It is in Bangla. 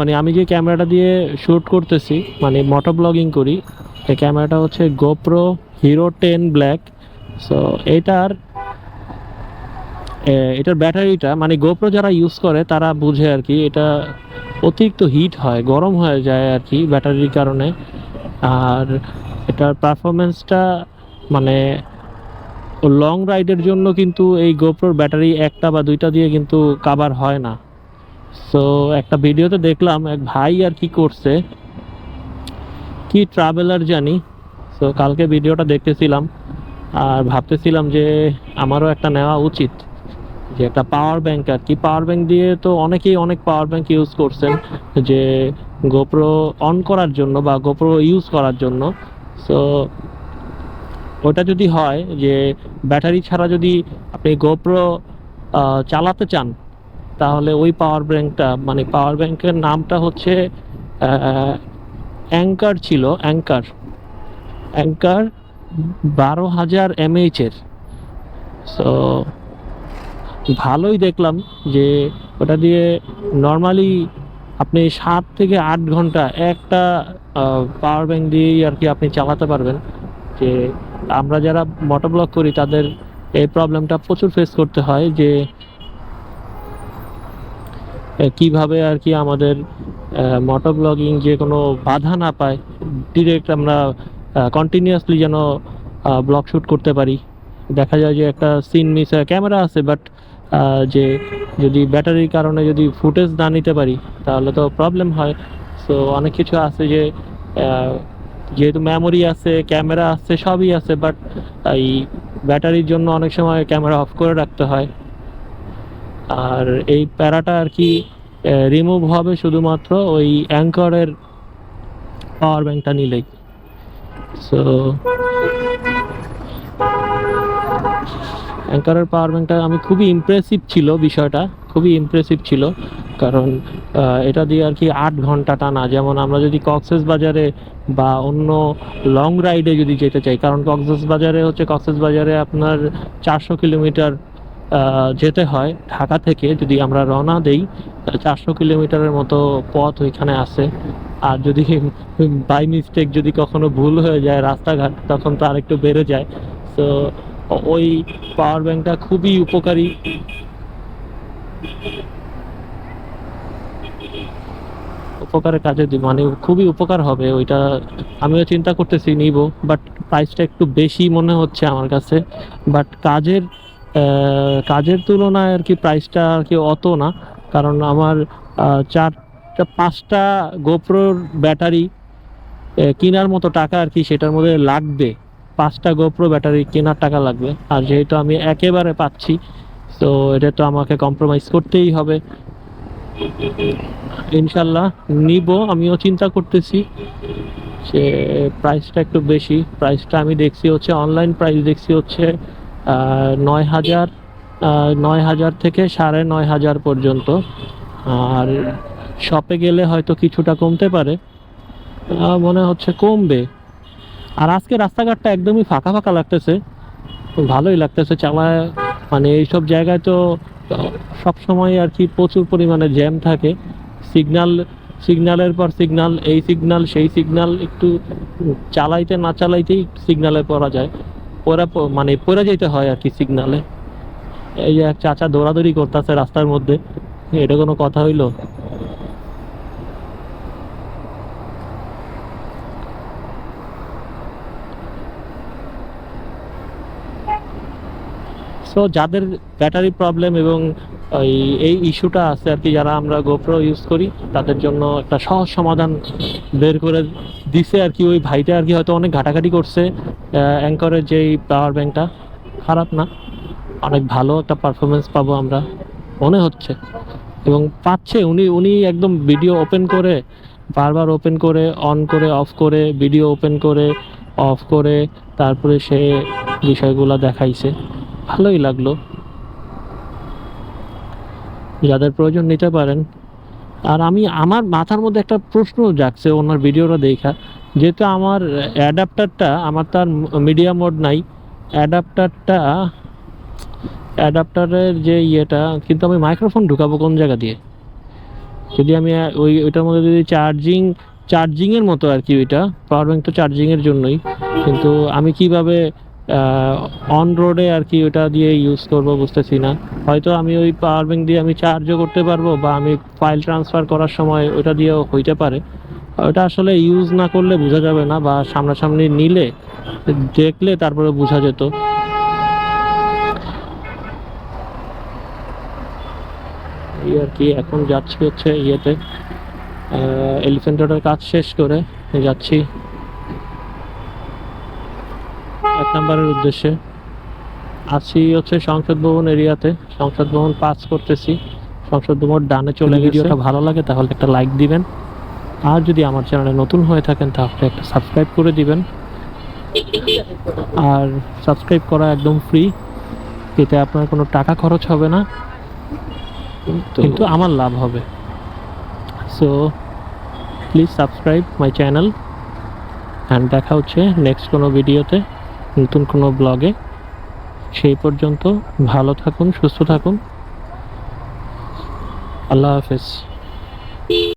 মানে আমি যে ক্যামেরাটা দিয়ে শ্যুট করতেছি মানে মোটো ব্লগিং করি, এই ক্যামেরাটা হচ্ছে GoPro hero ten black so এটার এটার ব্যাটারিটা মানে গোপ্রো যারা ইউজ করে, তারা বুঝে আর কি, এটা অতিরিক্ত হিট হয়, গরম হয়ে যায় আর কি ব্যাটারির কারণে। আর এটার পারফরমেন্সটা মানে লং রাইডের জন্য কিন্তু এই গোপ্রোর ব্যাটারি একটা বা দুইটা দিয়ে কিন্তু কাবার হয় না। সো একটা ভিডিওতে দেখলাম এক ভাই আর কি করছে। কি ট্রাভেলার জানি। সো কালকে ভিডিওটা দেখতেছিলাম। আর ভাবতেছিলাম যে, আমারও একটা নেওয়া উচিত। যে একটা পাওয়ার ব্যাংক আর কি। পাওয়ার ব্যাংক দিয়ে তো অনেকেই অনেক পাওয়ার ব্যাংক ইউজ করছেন। যে গোপ্রো অন করার জন্য বা গোপ্রো ইউজ করার জন্য। সো ওটা যদি হয় যে, ব্যাটারি ছাড়া যদি আপনি গোপ্রো চালাতে চান তাহলে ওই পাওয়ার ব্যাংকটা মানে পাওয়ার ব্যাংকের নামটা হচ্ছে অ্যাঙ্কার ছিল অ্যাঙ্কার অ্যাঙ্কার বারো হাজার এমএইচের সো ভালোই দেখলাম যে ওটা দিয়ে নর্মালি আপনি সাত থেকে আট ঘণ্টা একটা পাওয়ার ব্যাংক দিয়েই আর কি আপনি চালাতে পারবেন। যে আমরা যারা মোটর ব্লক করি, তাদের এই প্রবলেমটা প্রচুর ফেস করতে হয় যে কীভাবে আর কি আমাদের মোটর ব্লগিং যে কোনো বাধা না পায় ডিরেক্ট আমরা কন্টিনিউয়াসলি যেন ব্লগ শ্যুট করতে পারি। দেখা যায় যে একটা সিন মিস ক্যামেরা আছে বাট যে যদি ব্যাটারির কারণে যদি ফুটেজ না নিতে পারি, তাহলে তো প্রবলেম হয়। সো অনেক কিছু আছে যে যেহেতু মেমোরি আছে ক্যামেরা আছে, সবই আছে বাট এই ব্যাটারির জন্য অনেক সময় ক্যামেরা অফ করে রাখতে হয়। আর এই প্যারাটা আর কি রিমুভ হবে শুধুমাত্র ওই অ্যাঙ্করের পাওয়ার ব্যাংকটা নিলেই। সো অ্যাঙ্কারের পাওয়ার ব্যাংকটা আমি খুবই ইমপ্রেসিভ ছিল বিষয়টা, খুবই ইমপ্রেসিভ ছিল। কারণ এটা দিয়ে আর কি আট ঘণ্টা টানা। যেমন আমরা যদি কক্সেস বাজারে বা অন্য লং রাইডে যদি যেতে চাই, কারণ কক্সেস বাজারে হচ্ছে কক্সেস বাজারে আপনার চারশো কিলোমিটার যেতে হয়। ঢাকা থেকে যদি আমরা রওনা দেই চারশো কিলোমিটারের মতো পথ ওইখানে আছে। আর যদি বাই মিস্টেক যদি কখনো ভুল হয়ে যায় রাস্তাঘাট, তখন তো আরেকটু বেড়ে যায়। তো ওই পাওয়ার ব্যাংকটা খুবই উপকারী। উপকারের কাজে মানে খুবই উপকার হবে ওইটা। আমিও চিন্তা করতেছি নিব বাট প্রাইসটা একটু বেশি মনে হচ্ছে আমার কাছে। বাট কাজের কাজের তুলনায় আর কি প্রাইসটা আর কি অত না। কারণ আমার চারটা, পাঁচটা গোপ্রোর ব্যাটারি কেনার মতো টাকা আর কি সেটার মধ্যে লাগবে। পাঁচটা গোপ্রো ব্যাটারি কেনার টাকা লাগবে। আর যেহেতু আমি একেবারে পাচ্ছি, তো এটা তো আমাকে কম্প্রোমাইজ করতেই হবে। ইনশাল্লাহ নিব, আমিও চিন্তা করতেছি যে প্রাইসটা একটু বেশি। প্রাইসটা আমি দেখছি হচ্ছে অনলাইন প্রাইস দেখছি হচ্ছে নয় হাজার নয় হাজার থেকে সাড়ে নয় হাজার পর্যন্ত। আর শপে গেলে হয়তো কিছুটা কমতে পারে। মনে হচ্ছে কমবে। আর আজকে রাস্তাঘাটটা একদমই ফাঁকা ফাঁকা লাগতেছে। ভালোই লাগতেছে চালায়। মানে এইসব জায়গায় তো সব সময় আর কি প্রচুর পরিমাণে জ্যাম থাকে। সিগনাল, সিগনালের পর সিগনাল, এই সিগনাল, সেই সিগনাল, একটু চালাইতে না চালাইতেই সিগনালে পড়া যায়। মানে পরে যেতে হয় আর কি সিগনালে এই যে চাচা দৌড়াদৌড়ি করতেছে রাস্তার মধ্যে, এটা কোনো কথা হইল? সো যাদের ব্যাটারি প্রবলেম এবং এই এই ইস্যুটা আছে আর কি যারা আমরা গোপ্রো ইউজ করি, তাদের জন্য একটা সহজ সমাধান বের করে দিছে আর কি ওই ভাইটা আর কি হয়তো অনেক ঘাটাঘাটি করছে অ্যাঙ্করের যেই পাওয়ার ব্যাংকটা খারাপ না, অনেক ভালো একটা পারফরমেন্স পাবো আমরা, মনে হচ্ছে। এবং পাচ্ছে, উনি উনি একদম ভিডিও ওপেন করে, বারবার ওপেন করে অন করে অফ করে ভিডিও ওপেন করে অফ করে, তারপরে সে বিষয়গুলো দেখাইছে। ভালোই লাগল। যাদের প্রয়োজন নিতে পারেন। আর আমি, আমার মাথার মধ্যে একটা প্রশ্ন জাগছে ওনার ভিডিওটা দেখা, যেহেতু আমার অ্যাডাপ্টারটা, আমার তার মিডিয়া মোড নাই, অ্যাডাপ্টারটা, অ্যাডাপ্টারের যে ইয়েটা, কিন্তু আমি মাইক্রোফোন ঢুকাবো কোন জায়গা দিয়ে? যদি আমি, ওই, ওইটার মধ্যে যদি চার্জিং, চার্জিংয়ের মতো আর কি ওইটা, পাওয়ার ব্যাংক তো চার্জিংয়ের জন্যই, কিন্তু আমি কীভাবে অন রোডে আর কি ওটা দিয়ে ইউজ করব, বুঝতেছি না। হয়তো আমি ওই পাওয়ার ব্যাংক দিয়ে আমি চার্জও করতে পারব বা আমি ফাইল ট্রান্সফার করার সময় ওটা দিয়েও হইতে পারে। ওটা আসলে ইউজ না করলে বোঝা যাবে না বা সামনাসামনি নিলে, দেখলে তারপরে বোঝা যেত। এই আর কি, এখন যাচ্ছি হচ্ছে ইয়েতে এলিফেন্ট রোডের কাজ শেষ করে, যাচ্ছি। এক নম্বরের উদ্দেশ্যে। আছি হচ্ছে সংসদ ভবন এরিয়াতে। সংসদ ভবন পাস করতেছি। সংসদ ভবন ডানে চলে ভিডিওটা ভালো লাগে তাহলে একটা লাইক দিবেন। আর যদি আমার চ্যানেলে নতুন হয়ে থাকেন তাহলে একটা সাবস্ক্রাইব করে দিবেন। আর সাবস্ক্রাইব করা একদম ফ্রি। এতে আপনার কোনো টাকা খরচ হবে না। কিন্তু আমার লাভ হবে। So please subscribe my channel and দেখা হচ্ছে নেক্সট কোনো ভিডিওতে নতুন কোনো ব্লগে। সেই পর্যন্ত ভালো থাকুন সুস্থ থাকুন। আল্লাহ হাফেজ।